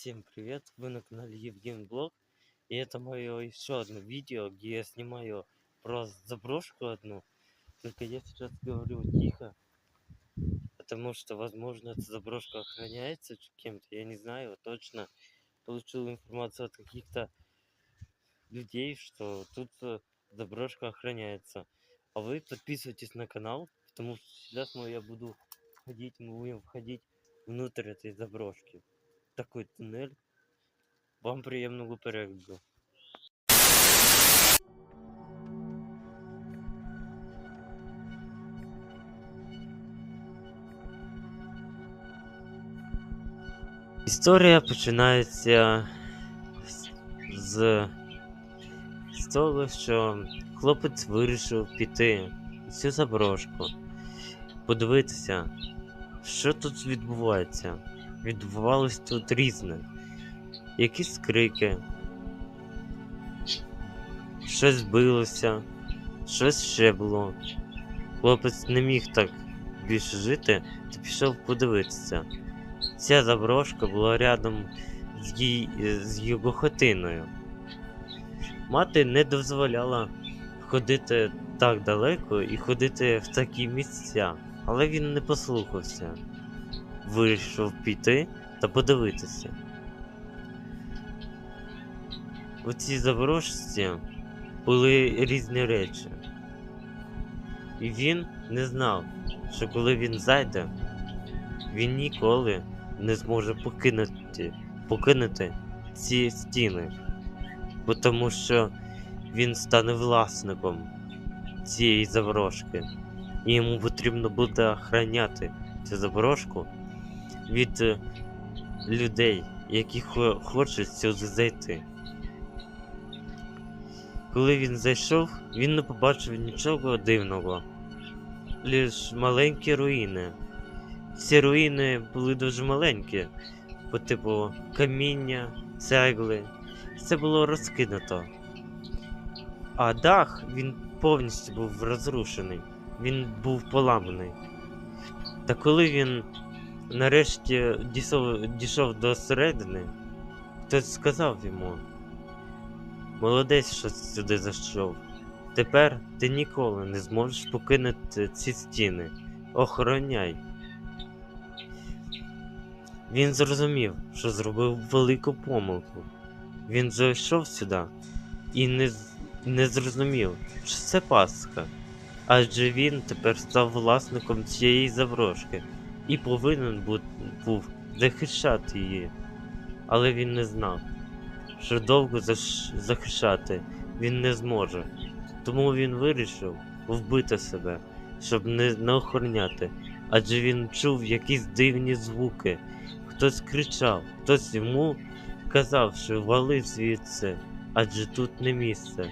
Всем привет! Вы на канале Евген Блог. И это мое еще одно видео, где я снимаю про заброшку одну. Только я сейчас говорю тихо, потому что, возможно, эта заброшка охраняется кем-то. Я не знаю точно. Получил информацию от каких-то людей, что тут э, заброшка охраняется. А вы подписывайтесь на канал, потому что сейчас мы, я буду ходить, мы будем входить внутрь этой заброшки. Такой туннель. Вам приємного перегляду. Історія починається з- з, того, що хлопець вирішив піти в цю заброшку, подивитися, що тут відбувається. Відбувалось тут різне. Якісь крики, щось билося, щось ще було. Хлопець не міг так більше жити, то пішов подивитися. Ця заброшка була рядом з, їй, з його хатиною. Мати не дозволяла ходити так далеко і ходити в такі місця, але він не послухався. Вирішив піти та подивитися. У цій заброшці були різні речі. І він не знав, що коли він зайде, він ніколи не зможе покинути, покинути ці стіни, бо тому що він стане власником цієї заброшки, і йому потрібно буде охороняти цю заброшку від е, людей, які хо- хочуть сюди зайти. Коли він зайшов, він не побачив нічого дивного, лише маленькі руїни. Ці руїни були дуже маленькі, по типу каміння, цегли. Це було розкинуто. А дах він повністю був розрушений, він був поламаний. Та коли він нарешті дійшов, дійшов до середини, хтось сказав йому: Молодець, що сюди зайшов. Тепер ти ніколи не зможеш покинути ці стіни. Охороняй. Він зрозумів, що зробив велику помилку. Він зайшов сюди і не, не зрозумів, що це пастка. Адже він тепер став власником цієї заброшки і повинен був захищати її. Але він не знав, що довго захищати він не зможе. Тому він вирішив вбити себе, щоб не, не охороняти. Адже він чув якісь дивні звуки. Хтось кричав, хтось йому казав, що вали звідси, адже тут не місце.